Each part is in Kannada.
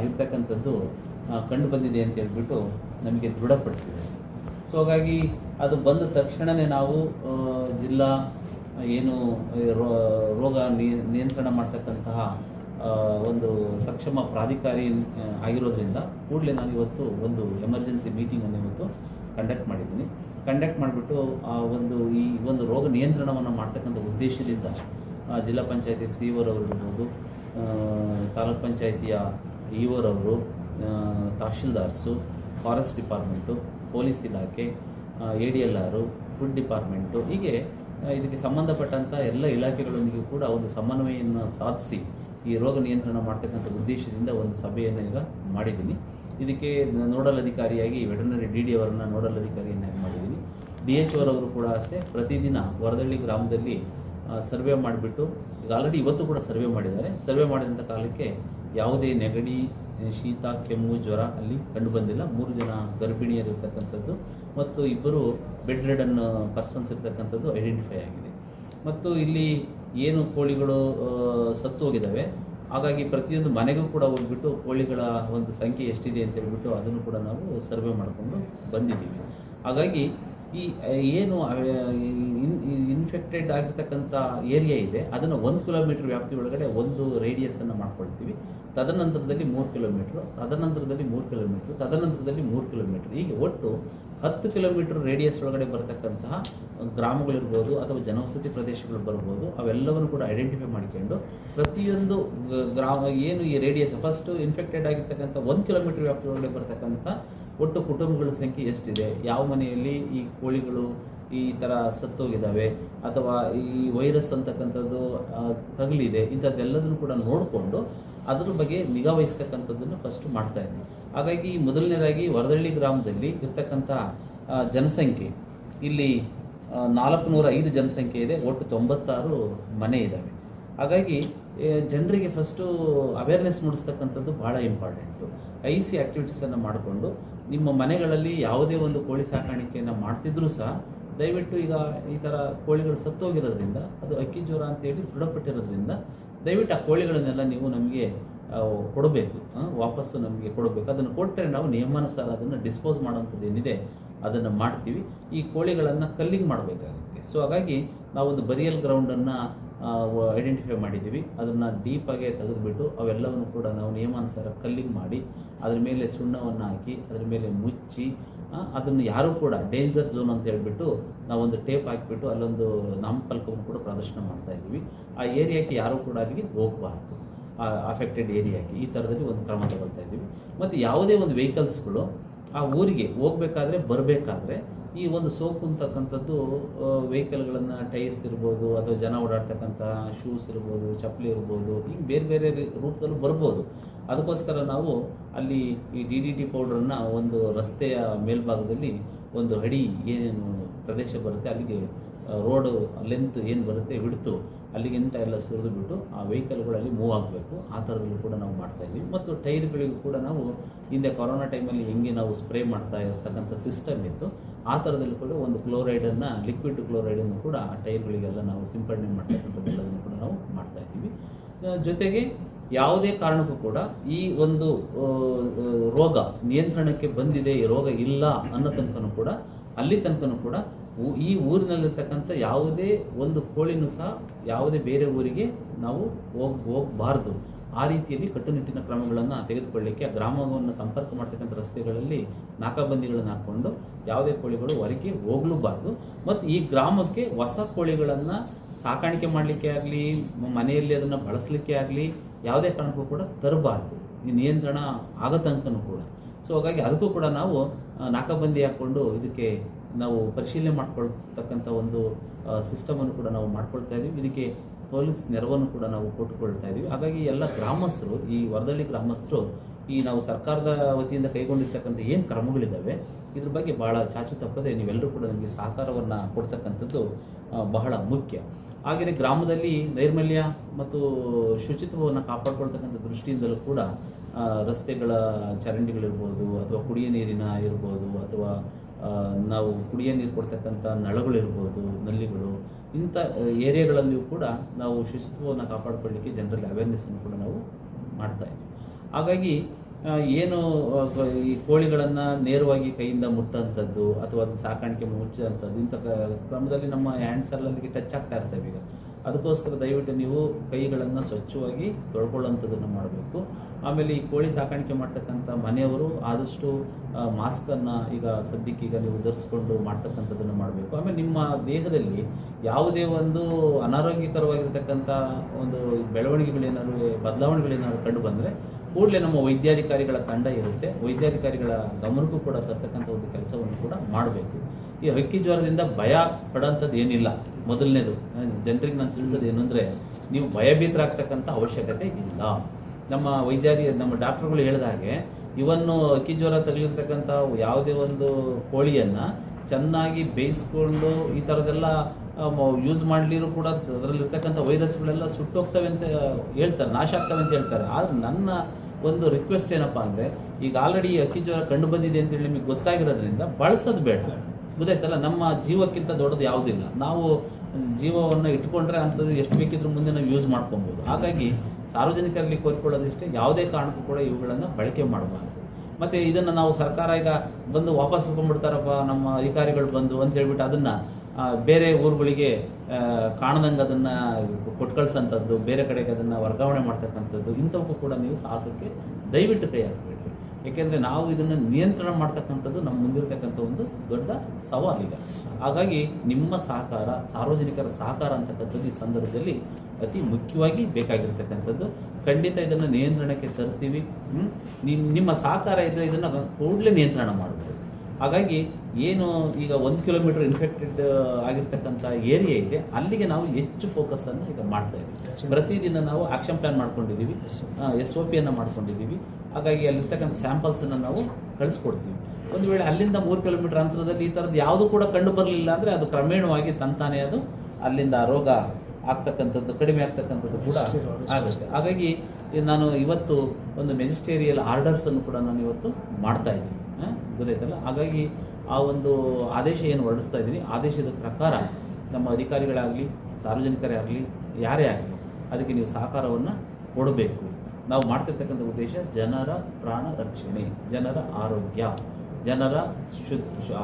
ಇರ್ತಕ್ಕಂಥದ್ದು ಕಂಡು ಬಂದಿದೆ ಅಂತ ಹೇಳ್ಬಿಟ್ಟು ನಮಗೆ ದೃಢಪಡಿಸಿದೆ. ಸೊ ಹಾಗಾಗಿ ಅದು ಬಂದ ತಕ್ಷಣವೇ ನಾವು ಜಿಲ್ಲಾ, ಏನು ರೋಗ ನಿಯ- ನಿಯಂತ್ರಣ ಮಾಡ್ತಕ್ಕಂತಹ ಒಂದು ಸಕ್ಷಮ ಪ್ರಾಧಿಕಾರಿ ಆಗಿರೋದ್ರಿಂದ ಕೂಡಲೇ ನಾನು ಇವತ್ತು ಒಂದು ಎಮರ್ಜೆನ್ಸಿ ಮೀಟಿಂಗನ್ನು ಇವತ್ತು ಕಂಡಕ್ಟ್ ಮಾಡಿದ್ದೀನಿ. ಕಂಡಕ್ಟ್ ಮಾಡಿಬಿಟ್ಟು ಆ ಒಂದು ಈ ಒಂದು ರೋಗ ನಿಯಂತ್ರಣವನ್ನು ಮಾಡ್ತಕ್ಕಂಥ ಉದ್ದೇಶದಿಂದ ಜಿಲ್ಲಾ ಪಂಚಾಯತಿ ಸಿ ಇರ್ಬೋದು ತಾಲೂಕ್ ಪಂಚಾಯತಿಯ ಇಒರವರು ತಹಶೀಲ್ದಾರ್ಸು, ಫಾರೆಸ್ಟ್ ಡಿಪಾರ್ಟ್ಮೆಂಟು, ಪೊಲೀಸ್ ಇಲಾಖೆ A D L R, food department, ಹೀಗೆ ಇದಕ್ಕೆ ಸಂಬಂಧಪಟ್ಟಂಥ ಎಲ್ಲ ಇಲಾಖೆಗಳೊಂದಿಗೆ ಕೂಡ ಒಂದು ಸಮನ್ವಯವನ್ನು ಸಾಧಿಸಿ ಈ ರೋಗ ನಿಯಂತ್ರಣ ಮಾಡ್ತಕ್ಕಂಥ ಉದ್ದೇಶದಿಂದ ಒಂದು ಸಭೆಯನ್ನು ಈಗ ಮಾಡಿದ್ದೀನಿ. ಇದಕ್ಕೆ ನೋಡಲ್ ಅಧಿಕಾರಿಯಾಗಿ ವೆಟರ್ನರಿ ಡಿ ಡಿ ಅವರನ್ನು ನೋಡಲ್ ಅಧಿಕಾರಿಯನ್ನಾಗಿ ಮಾಡಿದ್ದೀನಿ. ಡಿ ಎಚ್ ಅವರವರು ಕೂಡ ಅಷ್ಟೇ ಪ್ರತಿದಿನ ವರದಳ್ಳಿ ಗ್ರಾಮದಲ್ಲಿ ಸರ್ವೆ ಮಾಡಿಬಿಟ್ಟು ಈಗ ಆಲ್ರೆಡಿ ಇವತ್ತು ಕೂಡ ಸರ್ವೆ ಮಾಡಿದ್ದಾರೆ. ಸರ್ವೆ ಮಾಡಿದಂಥ ಕಾಲಕ್ಕೆ ಯಾವುದೇ ನೆಗಡಿ ಶೀತ, ಕೆಮ್ಮು, ಜ್ವರ ಅಲ್ಲಿ ಕಂಡು ಬಂದಿಲ್ಲ. ಮೂರು ಜನ ಗರ್ಭಿಣಿಯರು ಇರ್ತಕ್ಕಂಥದ್ದು ಮತ್ತು ಇಬ್ಬರು ಬೆಡ್ ರೆಡನ್ ಪರ್ಸನ್ಸ್ ಇರ್ತಕ್ಕಂಥದ್ದು ಐಡೆಂಟಿಫೈ ಆಗಿದೆ. ಮತ್ತು ಇಲ್ಲಿ ಏನು ಕೋಳಿಗಳು ಸತ್ತು ಹೋಗಿದ್ದಾವೆ. ಹಾಗಾಗಿ ಪ್ರತಿಯೊಂದು ಮನೆಗೂ ಕೂಡ ಹೋಗ್ಬಿಟ್ಟು ಕೋಳಿಗಳ ಒಂದು ಸಂಖ್ಯೆ ಎಷ್ಟಿದೆ ಅಂತ ಹೇಳ್ಬಿಟ್ಟು ಅದನ್ನು ಕೂಡ ನಾವು ಸರ್ವೆ ಮಾಡಿಕೊಂಡು ಬಂದಿದ್ದೀವಿ. ಹಾಗಾಗಿ ಈ ಏನು ಇನ್ಫೆಕ್ಟೆಡ್ ಆಗಿರ್ತಕ್ಕಂಥ ಏರಿಯಾ ಇದೆ, ಅದನ್ನು ಒಂದು ಕಿಲೋಮೀಟರ್ ವ್ಯಾಪ್ತಿ ಒಳಗಡೆ ಒಂದು ರೇಡಿಯಸನ್ನು ಮಾಡ್ಕೊಳ್ತೀವಿ. ತದನಂತರದಲ್ಲಿ ಮೂರು ಕಿಲೋಮೀಟ್ರು ತದನಂತರದಲ್ಲಿ ಮೂರು ಕಿಲೋಮೀಟ್ರ್ ತದನಂತರದಲ್ಲಿ ಮೂರು ಕಿಲೋಮೀಟ್ರ್ ಹೀಗೆ ಒಟ್ಟು ಹತ್ತು ಕಿಲೋಮೀಟ್ರ್ ರೇಡಿಯಸ್ ಒಳಗಡೆ ಬರತಕ್ಕಂತಹ ಗ್ರಾಮಗಳಿರ್ಬೋದು ಅಥವಾ ಜನವಸತಿ ಪ್ರದೇಶಗಳು ಬರ್ಬೋದು, ಅವೆಲ್ಲವನ್ನು ಕೂಡ ಐಡೆಂಟಿಫೈ ಮಾಡಿಕೊಂಡು ಪ್ರತಿಯೊಂದು ಗ್ರಾಮ, ಏನು ಈ ರೇಡಿಯಸ್ ಫಸ್ಟು ಇನ್ಫೆಕ್ಟೆಡ್ ಆಗಿರ್ತಕ್ಕಂಥ ಒಂದು ಕಿಲೋಮೀಟ್ರ್ ವ್ಯಾಪ್ತಿ ಒಳಗಡೆ ಬರ್ತಕ್ಕಂಥ ಒಟ್ಟು ಕುಟುಂಬಗಳ ಸಂಖ್ಯೆ ಎಷ್ಟಿದೆ? ಯಾವ ಮನೆಯಲ್ಲಿ ಈ ಕೋಳಿಗಳು ಈ ಥರ ಸತ್ತೋಗಿದ್ದಾವೆ? ಅಥವಾ ಈ ವೈರಸ್ ಅಂತಕ್ಕಂಥದ್ದು ತಗಲಿದೆ, ಇಂಥದ್ದೆಲ್ಲದನ್ನು ಕೂಡ ನೋಡಿಕೊಂಡು ಅದ್ರ ಬಗ್ಗೆ ನಿಗಾ ವಹಿಸ್ತಕ್ಕಂಥದ್ದನ್ನು ಫಸ್ಟ್ ಮಾಡ್ತಾ ಇದ್ವಿ. ಹಾಗಾಗಿ ಮೊದಲನೇದಾಗಿ ವರದಳ್ಳಿ ಗ್ರಾಮದಲ್ಲಿ ಇರ್ತಕ್ಕಂಥ ಜನಸಂಖ್ಯೆ. ಇಲ್ಲಿ ನಾಲ್ಕುನೂರ ಐದು ಜನಸಂಖ್ಯೆ ಇದೆ, ಒಟ್ಟು ತೊಂಬತ್ತಾರು ಮನೆ ಇದ್ದಾವೆ. ಹಾಗಾಗಿ ಜನರಿಗೆ ಫಸ್ಟು ಅವೇರ್ನೆಸ್ ಮೂಡಿಸ್ತಕ್ಕಂಥದ್ದು ಭಾಳ ಇಂಪಾರ್ಟೆಂಟು ಐ ಸಿ ಆ್ಯಕ್ಟಿವಿಟೀಸನ್ನು ಮಾಡಿಕೊಂಡು ನಿಮ್ಮ ಮನೆಗಳಲ್ಲಿ ಯಾವುದೇ ಒಂದು ಕೋಳಿ ಸಾಕಾಣಿಕೆಯನ್ನು ಮಾಡ್ತಿದ್ರೂ ಸಹ ದಯವಿಟ್ಟು ಈಗ ಈ ಥರ ಕೋಳಿಗಳು ಸತ್ತೋಗಿರೋದ್ರಿಂದ, ಅದು ಅಕ್ಕಿ ಜ್ವರ ಅಂತೇಳಿ ದೃಢಪಟ್ಟಿರೋದ್ರಿಂದ ದಯವಿಟ್ಟು ಆ ಕೋಳಿಗಳನ್ನೆಲ್ಲ ನೀವು ನಮಗೆ ಕೊಡಬೇಕು ವಾಪಸ್ಸು ನಮಗೆ ಕೊಡಬೇಕು. ಅದನ್ನು ಕೊಟ್ಟರೆ ನಾವು ನಿಯಮಾನುಸಾರ ಅದನ್ನು ಡಿಸ್ಪೋಸ್ ಮಾಡೋವಂಥದ್ದು ಏನಿದೆ, ಅದನ್ನು ಮಾಡ್ತೀವಿ. ಈ ಕೋಳಿಗಳನ್ನು ಕಲ್ಲಿಂಗ್ ಮಾಡಬೇಕಾಗುತ್ತೆ. ಸೊ ಹಾಗಾಗಿ ನಾವೊಂದು ಬರಿಯಲ್ ಗ್ರೌಂಡನ್ನು ಐಡೆಂಟಿಫೈ ಮಾಡಿದ್ದೀವಿ. ಅದನ್ನು ಡೀಪಾಗೆ ತೆಗೆದುಬಿಟ್ಟು ಅವೆಲ್ಲವನ್ನು ಕೂಡ ನಾವು ನಿಯಮಾನುಸಾರ ಕಲ್ಲಿಂಗ್ ಮಾಡಿ, ಅದ್ರ ಮೇಲೆ ಸುಣ್ಣವನ್ನು ಹಾಕಿ, ಅದ್ರ ಮೇಲೆ ಮುಚ್ಚಿ ಅದನ್ನು ಯಾರೂ ಕೂಡ ಡೇಂಜರ್ ಝೋನ್ ಅಂತ ಹೇಳಿಬಿಟ್ಟು ನಾವೊಂದು ಟೇಪ್ ಹಾಕಿಬಿಟ್ಟು ಅಲ್ಲೊಂದು ನಾಮಫಲಕವನ್ನು ಕೂಡ ಪ್ರದರ್ಶನ ಮಾಡ್ತಾ ಇದ್ದೀವಿ. ಆ ಏರಿಯಾಕ್ಕೆ ಯಾರೂ ಕೂಡ ಅಲ್ಲಿಗೆ ಹೋಗಬಾರ್ದು. ಅಫೆಕ್ಟೆಡ್ ಏರಿಯಾಕ್ಕೆ ಈ ಥರದಲ್ಲಿ ಒಂದು ಕ್ರಮ ತಗೊಳ್ತಾ ಇದ್ದೀವಿ. ಮತ್ತು ಯಾವುದೇ ಒಂದು ವೆಹಿಕಲ್ಸ್ಗಳು ಆ ಊರಿಗೆ ಹೋಗಬೇಕಾದ್ರೆ, ಬರಬೇಕಾದ್ರೆ ಈ ಒಂದು ಸೋಪು ಅಂತಕ್ಕಂಥದ್ದು ವೆಹಿಕಲ್ಗಳನ್ನು ಟೈರ್ಸ್ ಇರ್ಬೋದು, ಅಥವಾ ಜನ ಓಡಾಡ್ತಕ್ಕಂಥ ಶೂಸ್ ಇರ್ಬೋದು, ಚಪ್ಪಲಿ ಇರ್ಬೋದು ಹಿಂಗೆ ಬೇರೆ ಬೇರೆ ರೂಪದಲ್ಲೂ ಬರ್ಬೋದು. ಅದಕ್ಕೋಸ್ಕರ ನಾವು ಅಲ್ಲಿ ಈ ಡಿ ಡಿ ಟಿ ಪೌಡ್ರನ್ನು ಒಂದು ರಸ್ತೆಯ ಮೇಲ್ಭಾಗದಲ್ಲಿ ಒಂದು ಅಡಿ ಏನೇನು ಪ್ರದೇಶ ಬರುತ್ತೆ ಅಲ್ಲಿಗೆ ರೋಡ್ ಲೆಂತ್ ಏನು ಬರುತ್ತೆ ಬಿಡ್ತು ಅಲ್ಲಿಗಿಂತ ಎಲ್ಲ ಸುರಿದು ಬಿಟ್ಟು ಆ ವೆಹಿಕಲ್ಗಳಲ್ಲಿ ಮೂವ್ ಆಗಬೇಕು. ಆ ಥರದಲ್ಲೂ ಕೂಡ ನಾವು ಮಾಡ್ತಾ ಇದ್ವಿ. ಮತ್ತು ಟೈರ್ಗಳಿಗೂ ಕೂಡ ನಾವು ಹಿಂದೆ ಕೊರೋನಾ ಟೈಮಲ್ಲಿ ಹೆಂಗೆ ನಾವು ಸ್ಪ್ರೇ ಮಾಡ್ತಾ ಇರತಕ್ಕಂಥ ಸಿಸ್ಟಮ್ ಇತ್ತು, ಆ ಥರದಲ್ಲಿ ಕೂಡ ಒಂದು ಕ್ಲೋರೈಡನ್ನು ಲಿಕ್ವಿಡ್ ಕ್ಲೋರೈಡನ್ನು ಕೂಡ ಆ ಟೈರ್ಗಳಿಗೆಲ್ಲ ನಾವು ಸಿಂಪಡಣೆ ಮಾಡ್ತಕ್ಕಂಥದ್ದೆಲ್ಲದನ್ನು ಕೂಡ ನಾವು ಮಾಡ್ತಾ ಇದ್ದೀವಿ. ಜೊತೆಗೆ ಯಾವುದೇ ಕಾರಣಕ್ಕೂ ಕೂಡ ಈ ಒಂದು ರೋಗ ನಿಯಂತ್ರಣಕ್ಕೆ ಬಂದಿದೆ, ಈ ರೋಗ ಇಲ್ಲ ಅನ್ನೋ ತನಕನೂ ಕೂಡ, ಅಲ್ಲಿ ತನಕನೂ ಕೂಡ ಈ ಊರಿನಲ್ಲಿರ್ತಕ್ಕಂಥ ಯಾವುದೇ ಒಂದು ಕೋಳಿನೂ ಸಹ ಯಾವುದೇ ಬೇರೆ ಊರಿಗೆ ನಾವು ಹೋಗ್, ಹೋಗಬಾರ್ದು. ಆ ರೀತಿಯಲ್ಲಿ ಕಟ್ಟುನಿಟ್ಟಿನ ಕ್ರಮಗಳನ್ನು ತೆಗೆದುಕೊಳ್ಳಿಕ್ಕೆ ಆ ಗ್ರಾಮವನ್ನು ಸಂಪರ್ಕ ಮಾಡ್ತಕ್ಕಂಥ ರಸ್ತೆಗಳಲ್ಲಿ ನಾಕಾಬಂದಿಗಳನ್ನು ಹಾಕ್ಕೊಂಡು ಯಾವುದೇ ಕೋಳಿಗಳು ಹೊರಗೆ ಹೋಗಲೂಬಾರ್ದು. ಮತ್ತು ಈ ಗ್ರಾಮಕ್ಕೆ ಹೊಸ ಕೋಳಿಗಳನ್ನು ಸಾಕಾಣಿಕೆ ಮಾಡಲಿಕ್ಕೆ ಆಗಲಿ, ಮನೆಯಲ್ಲಿ ಅದನ್ನು ಬಳಸಲಿಕ್ಕೆ ಆಗಲಿ ಯಾವುದೇ ಕಾರಣಕ್ಕೂ ಕೂಡ ತರಬಾರ್ದು. ಈ ನಿಯಂತ್ರಣ ಆಗೋ ಕೂಡ. ಸೊ ಹಾಗಾಗಿ ಅದಕ್ಕೂ ಕೂಡ ನಾವು ನಾಕಾಬಂದಿ ಹಾಕ್ಕೊಂಡು ಇದಕ್ಕೆ ನಾವು ಪರಿಶೀಲನೆ ಮಾಡ್ಕೊಳ್ತಕ್ಕಂಥ ಒಂದು ಸಿಸ್ಟಮನ್ನು ಕೂಡ ನಾವು ಮಾಡ್ಕೊಳ್ತಾ ಇದ್ದೀವಿ. ಇದಕ್ಕೆ ಪೊಲೀಸ್ ನೆರವನ್ನು ಕೂಡ ನಾವು ಕೊಟ್ಟುಕೊಳ್ತಾ ಇದ್ದೀವಿ. ಹಾಗಾಗಿ ಎಲ್ಲ ಗ್ರಾಮಸ್ಥರು, ಈ ವರದಳ್ಳಿ ಗ್ರಾಮಸ್ಥರು, ಈ ನಾವು ಸರ್ಕಾರದ ವತಿಯಿಂದ ಕೈಗೊಂಡಿರ್ತಕ್ಕಂಥ ಏನು ಕ್ರಮಗಳಿದ್ದಾವೆ, ಇದ್ರ ಬಗ್ಗೆ ಭಾಳ ಚಾಚು ತಪ್ಪದೆ ನೀವೆಲ್ಲರೂ ಕೂಡ ನಮಗೆ ಸಹಕಾರವನ್ನು ಕೊಡ್ತಕ್ಕಂಥದ್ದು ಬಹಳ ಮುಖ್ಯ. ಹಾಗೆಯೇ ಗ್ರಾಮದಲ್ಲಿ ನೈರ್ಮಲ್ಯ ಮತ್ತು ಶುಚಿತ್ವವನ್ನು ಕಾಪಾಡ್ಕೊಳ್ತಕ್ಕಂಥ ದೃಷ್ಟಿಯಿಂದಲೂ ಕೂಡ ರಸ್ತೆಗಳ ಚರಂಡಿಗಳಿರ್ಬೋದು, ಅಥವಾ ಕುಡಿಯ ನೀರಿನ ಇರ್ಬೋದು, ಅಥವಾ ನಾವು ಕುಡಿಯ ನೀರು ಕೊಡ್ತಕ್ಕಂಥ ನಳಗಳಿರ್ಬೋದು, ನಲ್ಲಿಗಳು, ಇಂಥ ಏರಿಯಾಗಳಲ್ಲಿಯೂ ಕೂಡ ನಾವು ಶುಚಿತ್ವವನ್ನು ಕಾಪಾಡಿಕೊಳ್ಳಿಕ್ಕೆ ಜನರಲ್ಲಿ ಅವೇರ್ನೆಸ್ಸನ್ನು ಕೂಡ ನಾವು ಮಾಡ್ತಾ ಇದ್ದೀವಿ. ಹಾಗಾಗಿ ಏನು ಈ ಕೋಳಿಗಳನ್ನು ನೇರವಾಗಿ ಕೈಯಿಂದ ಮುಟ್ಟಂಥದ್ದು ಅಥವಾ ಅದನ್ನ ಸಾಕಾಣಿಕೆ ಮುಚ್ಚುವಂಥದ್ದು ಇಂಥ ಕ್ರಮದಲ್ಲಿ ನಮ್ಮ ಅಲ್ಲಿಗೆ ಟಚ್ ಆಗ್ತಾ ಇರ್ತವೆ ಈಗ. ಅದಕ್ಕೋಸ್ಕರ ದಯವಿಟ್ಟು ನೀವು ಕೈಗಳನ್ನು ಸ್ವಚ್ಛವಾಗಿ ತೊಳ್ಕೊಳ್ಳೋಂಥದ್ದನ್ನು ಮಾಡಬೇಕು. ಆಮೇಲೆ ಈ ಕೋಳಿ ಸಾಕಾಣಿಕೆ ಮಾಡ್ತಕ್ಕಂಥ ಮನೆಯವರು ಆದಷ್ಟು ಮಾಸ್ಕನ್ನು ಈಗ ಸದ್ಯಕ್ಕೆ ಈಗ ನೀವು ಧರಿಸ್ಕೊಂಡು ಮಾಡ್ತಕ್ಕಂಥದ್ದನ್ನು ಮಾಡಬೇಕು. ಆಮೇಲೆ ನಿಮ್ಮ ದೇಹದಲ್ಲಿ ಯಾವುದೇ ಒಂದು ಅನಾರೋಗ್ಯಕರವಾಗಿರ್ತಕ್ಕಂಥ ಒಂದು ಬೆಳವಣಿಗೆಗಳೇನಾದ್ರು, ಬದಲಾವಣೆಗಳೇನಾದ್ರು ಕಂಡು ಬಂದರೆ ಕೂಡಲೇ ನಮ್ಮ ವೈದ್ಯಾಧಿಕಾರಿಗಳ ತಂಡ ಇರುತ್ತೆ. ವೈದ್ಯಾಧಿಕಾರಿಗಳ ಗಮನಕ್ಕೂ ಕೂಡ ತರ್ತಕ್ಕಂಥ ಒಂದು ಕೆಲಸವನ್ನು ಕೂಡ ಮಾಡಬೇಕು. ಈ ಹಕ್ಕಿ ಜ್ವರದಿಂದ ಭಯ ಪಡೋಂಥದ್ದು ಏನಿಲ್ಲ. ಮೊದಲನೇದು. ಜನರಿಗೆ ನಾನು ತಿಳಿಸೋದು ಏನು ಅಂದರೆ, ನೀವು ಭಯಭೀತರಾಗ್ತಕ್ಕಂಥ ಅವಶ್ಯಕತೆ ಇಲ್ಲ. ನಮ್ಮ ವೈದ್ಯಾಧಿ, ನಮ್ಮ ಡಾಕ್ಟರ್ಗಳು ಹೇಳಿದ ಹಾಗೆ, ಇವನ್ನು ಹಕ್ಕಿ ಜ್ವರ ತಗಲಿರ್ತಕ್ಕಂಥ ಯಾವುದೇ ಒಂದು ಕೋಳಿಯನ್ನು ಚೆನ್ನಾಗಿ ಬೇಯಿಸ್ಕೊಂಡು ಈ ಥರದ್ದೆಲ್ಲ ಯೂಸ್ ಮಾಡಲಿರೂ ಕೂಡ ಅದರಲ್ಲಿರ್ತಕ್ಕಂಥ ವೈರಸ್ಗಳೆಲ್ಲ ಸುಟ್ಟೋಗ್ತವೆ ಅಂತ ಹೇಳ್ತಾರೆ, ನಾಶ ಆಗ್ತವೆ ಅಂತ ಹೇಳ್ತಾರೆ. ಆದ್ರೆ ನನ್ನ ಒಂದು ರಿಕ್ವೆಸ್ಟ್ ಏನಪ್ಪ ಅಂದರೆ, ಈಗ ಆಲ್ರೆಡಿ ಅಕ್ಕಿ ಜ್ವರ ಕಂಡು ಬಂದಿದೆ ಅಂತೇಳಿ ನಿಮಗೆ ಗೊತ್ತಾಗಿರೋದ್ರಿಂದ ಬಳಸೋದು ಬೇಡ. ಗೊತ್ತಾಯ್ತಲ್ಲ, ನಮ್ಮ ಜೀವಕ್ಕಿಂತ ದೊಡ್ಡದು ಯಾವುದಿಲ್ಲ. ನಾವು ಜೀವವನ್ನು ಇಟ್ಕೊಂಡ್ರೆ ಅಂಥದ್ದು ಎಷ್ಟು ಬೇಕಿದ್ರೂ ಮುಂದೆ ನಾವು ಯೂಸ್ ಮಾಡ್ಕೊಬೋದು. ಹಾಗಾಗಿ ಸಾರ್ವಜನಿಕರಲ್ಲಿ ಕೋರಿಕೊಳ್ಳೋದಿಷ್ಟೇ, ಯಾವುದೇ ಕಾರಣಕ್ಕೂ ಕೂಡ ಇವುಗಳನ್ನು ಬಳಕೆ ಮಾಡಬಾರ್ದು. ಮತ್ತು ಇದನ್ನು ನಾವು ಸರ್ಕಾರ ಈಗ ಬಂದು ವಾಪಸ್ ಇಸ್ಕೊಂಡ್ಬಿಡ್ತಾರಪ್ಪ, ನಮ್ಮ ಅಧಿಕಾರಿಗಳು ಬಂದು ಅಂತ ಹೇಳ್ಬಿಟ್ಟು ಅದನ್ನು ಬೇರೆ ಊರುಗಳಿಗೆ ಕಾಣದಂಗೆ ಅದನ್ನು ಕೊಟ್ಟು ಕಳ್ಸೋಂಥದ್ದು ಬೇರೆ ಕಡೆಗೆ ಅದನ್ನು ವರ್ಗಾವಣೆ ಮಾಡ್ತಕ್ಕಂಥದ್ದು ಇಂಥವಕ್ಕೂ ಕೂಡ ನೀವು ಸಾಹಸಕ್ಕೆ ದಯವಿಟ್ಟು ಕೈ ಏಕೆಂದರೆ ನಾವು ಇದನ್ನು ನಿಯಂತ್ರಣ ಮಾಡ್ತಕ್ಕಂಥದ್ದು ನಮ್ಮ ಮುಂದಿರ್ತಕ್ಕಂಥ ಒಂದು ದೊಡ್ಡ ಸವಾಲಿದೆ ಹಾಗಾಗಿ ನಿಮ್ಮ ಸಹಕಾರ, ಸಾರ್ವಜನಿಕರ ಸಹಕಾರ ಅಂತಕ್ಕಂಥದ್ದು ಈ ಸಂದರ್ಭದಲ್ಲಿ ಅತಿ ಮುಖ್ಯವಾಗಿ ಬೇಕಾಗಿರ್ತಕ್ಕಂಥದ್ದು. ಖಂಡಿತ ಇದನ್ನು ನಿಯಂತ್ರಣಕ್ಕೆ ತರ್ತೀವಿ? ನಿಮ್ಮ ಸಹಕಾರ ಇದ್ದರೆ ಇದನ್ನು ಕೂಡಲೇ ನಿಯಂತ್ರಣ ಮಾಡ್ಬೋದು ಹಾಗಾಗಿ ಏನು ಈಗ ಒಂದು ಕಿಲೋಮೀಟರ್ ಇನ್ಫೆಕ್ಟೆಡ್ ಆಗಿರ್ತಕ್ಕಂಥ ಏರಿಯಾ ಇದೆ ಅಲ್ಲಿಗೆ ನಾವು ಹೆಚ್ಚು ಫೋಕಸನ್ನು ಈಗ ಮಾಡ್ತಾ ಇದ್ದೀವಿ. ಪ್ರತಿದಿನ ನಾವು ಆಕ್ಷನ್ ಪ್ಲ್ಯಾನ್ ಮಾಡ್ಕೊಂಡಿದ್ದೀವಿ. ಎಸ್ ಒ ಪಿಯನ್ನು ಮಾಡ್ಕೊಂಡಿದ್ದೀವಿ. ಹಾಗಾಗಿ ಅಲ್ಲಿರ್ತಕ್ಕಂಥ ಸ್ಯಾಂಪಲ್ಸನ್ನು ನಾವು ಕಳಿಸ್ಕೊಡ್ತೀವಿ. ಒಂದು ವೇಳೆ ಅಲ್ಲಿಂದ ಮೂರು ಕಿಲೋಮೀಟರ್ ಅಂತರದಲ್ಲಿ ಈ ಥರದ್ದು ಯಾವುದು ಕೂಡ ಕಂಡು ಬರಲಿಲ್ಲ ಅಂದರೆ ಅದು ಕ್ರಮೇಣವಾಗಿ ತಂತಾನೇ ಅದು ಅಲ್ಲಿಂದ ಆ ರೋಗ ಆಗ್ತಕ್ಕಂಥದ್ದು ಕಡಿಮೆ ಆಗ್ತಕ್ಕಂಥದ್ದು ಕೂಡ ಆಗುತ್ತೆ. ಹಾಗಾಗಿ ನಾನು ಇವತ್ತು ಒಂದು ಮೆಜಿಸ್ಟೇರಿಯಲ್ ಆರ್ಡರ್ಸನ್ನು ಕೂಡ ನಾನು ಇವತ್ತು ಮಾಡ್ತಾ ಇದ್ದೀನಿ. ಗೊತ್ತಾಯ್ತಲ್ಲ ಹಾಗಾಗಿ ಆ ಒಂದು ಆದೇಶ ಏನು ಹೊರಡಿಸ್ತಾ ಇದ್ದೀನಿ. ಆದೇಶದ ಪ್ರಕಾರ ನಮ್ಮ ಅಧಿಕಾರಿಗಳಾಗಲಿ, ಸಾರ್ವಜನಿಕರೇ ಆಗಲಿ, ಯಾರೇ ಆಗಲಿ ಅದಕ್ಕೆ ನೀವು ಸಹಕಾರವನ್ನು ಕೊಡಬೇಕು. ನಾವು ಮಾಡ್ತಿರ್ತಕ್ಕಂಥ ಉದ್ದೇಶ ಜನರ ಪ್ರಾಣ ರಕ್ಷಣೆ, ಜನರ ಆರೋಗ್ಯ ಜನರ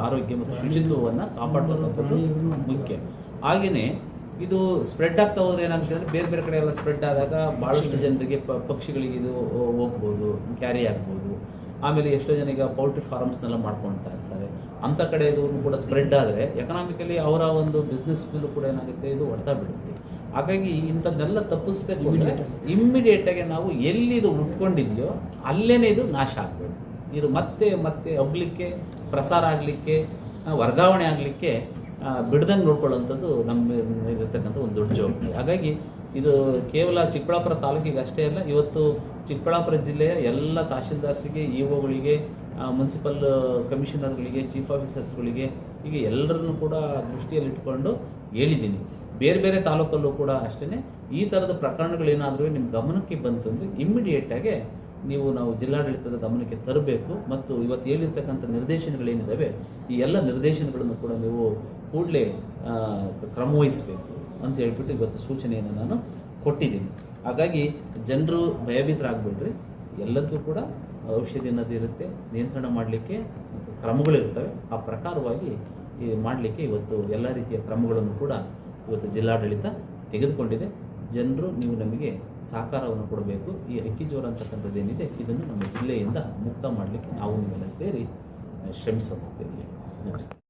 ಆರೋಗ್ಯ ಮತ್ತು ಶುಚಿತ್ವವನ್ನು ಕಾಪಾಡ್ತಕ್ಕಂಥದ್ದು ಮುಖ್ಯ. ಹಾಗೆಯೇ ಇದು ಸ್ಪ್ರೆಡ್ ಆಗ್ತಾ ಹೋದ್ರೆ ಏನಾಗುತ್ತೆ ಅಂದರೆ ಬೇರೆ ಬೇರೆ ಕಡೆ ಎಲ್ಲ ಸ್ಪ್ರೆಡ್ ಆದಾಗ ಭಾಳಷ್ಟು ಜನರಿಗೆ ಪಕ್ಷಿಗಳಿಗೆ ಇದು ಹೋಗ್ಬೋದು ಕ್ಯಾರಿ ಆಗ್ಬೋದು. ಆಮೇಲೆ ಎಷ್ಟೋ ಜನ ಈಗ ಪೌಲ್ಟ್ರಿ ಫಾರ್ಮ್ಸ್ನೆಲ್ಲ ಮಾಡ್ಕೊಳ್ತಾ ಇರ್ತಾರೆ. ಅಂಥ ಕಡೆ ಇದು ಕೂಡ ಸ್ಪ್ರೆಡ್ ಆದರೆ ಎಕನಾಮಿಕಲಿ ಅವರ ಒಂದು ಬಿಸ್ನೆಸ್ ಮೇಲೂ ಕೂಡ ಏನಾಗುತ್ತೆ? ಇದು ಹೊಡೆತ ಬಿಡುತ್ತೆ. ಹಾಗಾಗಿ ಇಂಥದ್ದೆಲ್ಲ ತಪ್ಪಿಸ್ಬೇಕು ಅಂದರೆ ಇಮ್ಮಿಡಿಯೇಟಾಗಿ ನಾವು ಎಲ್ಲಿ ಇದು ಉಟ್ಕೊಂಡಿದೆಯೋ ಅಲ್ಲೇ ಇದು ನಾಶ ಆಗಬೇಕು. ಇದು ಮತ್ತೆ ಮತ್ತೆ ಹಬ್ಲಿಕ್ಕೆ ಪ್ರಸಾರ ಆಗಲಿಕ್ಕೆ ವರ್ಗಾವಣೆ ಆಗಲಿಕ್ಕೆ ಬಿಡ್ದಂಗೆ ನೋಡ್ಕೊಳ್ಳೋಂಥದ್ದು ನಮ್ಮ ಇರತಕ್ಕಂಥ ಒಂದು ದೊಡ್ಡ ಜವಾಬ್ದಾರಿ. ಹಾಗಾಗಿ ಇದು ಕೇವಲ ಚಿಕ್ಕಬಳ್ಳಾಪುರ ತಾಲೂಕಿಗೆ ಅಷ್ಟೇ ಅಲ್ಲ ಇವತ್ತು ಚಿಕ್ಕಬಳ್ಳಾಪುರ ಜಿಲ್ಲೆಯ ಎಲ್ಲ ತಹಶೀಲ್ದಾರ್ಸಿಗೆ ಇ ಒಗಳಿಗೆ ಮುನ್ಸಿಪಲ್ ಕಮಿಷನರ್ಗಳಿಗೆ, ಚೀಫ್ ಆಫೀಸರ್ಸ್ಗಳಿಗೆ ಹೀಗೆ ಎಲ್ಲರನ್ನು ಕೂಡ ದೃಷ್ಟಿಯಲ್ಲಿಟ್ಟುಕೊಂಡು ಹೇಳಿದ್ದೀನಿ. ಬೇರೆ ಬೇರೆ ತಾಲೂಕಲ್ಲೂ ಕೂಡ ಅಷ್ಟೇ ಈ ಥರದ ಪ್ರಕರಣಗಳೇನಾದರೂ ನಿಮ್ಮ ಗಮನಕ್ಕೆ ಬಂತು ಅಂದರೆ ಇಮ್ಮಿಡಿಯೇಟಾಗೆ ನೀವು ನಾವು ಜಿಲ್ಲಾಡಳಿತದ ಗಮನಕ್ಕೆ ತರಬೇಕು ಮತ್ತು ಇವತ್ತು ಹೇಳಿರ್ತಕ್ಕಂಥ ನಿರ್ದೇಶನಗಳೇನಿದ್ದಾವೆ ಈ ಎಲ್ಲ ನಿರ್ದೇಶನಗಳನ್ನು ಕೂಡ ನೀವು ಕೂಡಲೇ ಕ್ರಮವಹಿಸಬೇಕು ಅಂತ ಹೇಳ್ಬಿಟ್ಟು ಇವತ್ತು ಸೂಚನೆಯನ್ನು ನಾನು ಕೊಟ್ಟಿದ್ದೀನಿ. ಹಾಗಾಗಿ ಜನರು ಭಯಭೀತರಾಗಬೇಡ್ರಿ ಎಲ್ಲದಕ್ಕೂ ಕೂಡ ಔಷಧಿ ಅನ್ನೋದು ಇರುತ್ತೆ, ನಿಯಂತ್ರಣ ಮಾಡಲಿಕ್ಕೆ ಕ್ರಮಗಳಿರ್ತವೆ ಆ ಪ್ರಕಾರವಾಗಿ ಈ ಮಾಡಲಿಕ್ಕೆ ಇವತ್ತು ಎಲ್ಲ ರೀತಿಯ ಕ್ರಮಗಳನ್ನು ಕೂಡ ಇವತ್ತು ಜಿಲ್ಲಾಡಳಿತ ತೆಗೆದುಕೊಂಡಿದೆ. ಜನರು, ನೀವು ನಮಗೆ ಸಹಕಾರವನ್ನು ಕೊಡಬೇಕು. ಈ ಅಕ್ಕಿ ಜ್ವರ ಅಂತಕ್ಕಂಥದ್ದು ಏನಿದೆ, ಇದನ್ನು ನಮ್ಮ ಜಿಲ್ಲೆಯಿಂದ ಮುಕ್ತ ಮಾಡಲಿಕ್ಕೆ ನಾವು ನಿಮ್ಮೆಲ್ಲ ಸೇರಿ ಶ್ರಮಿಸಬೇಕು ನಮಸ್ಕಾರ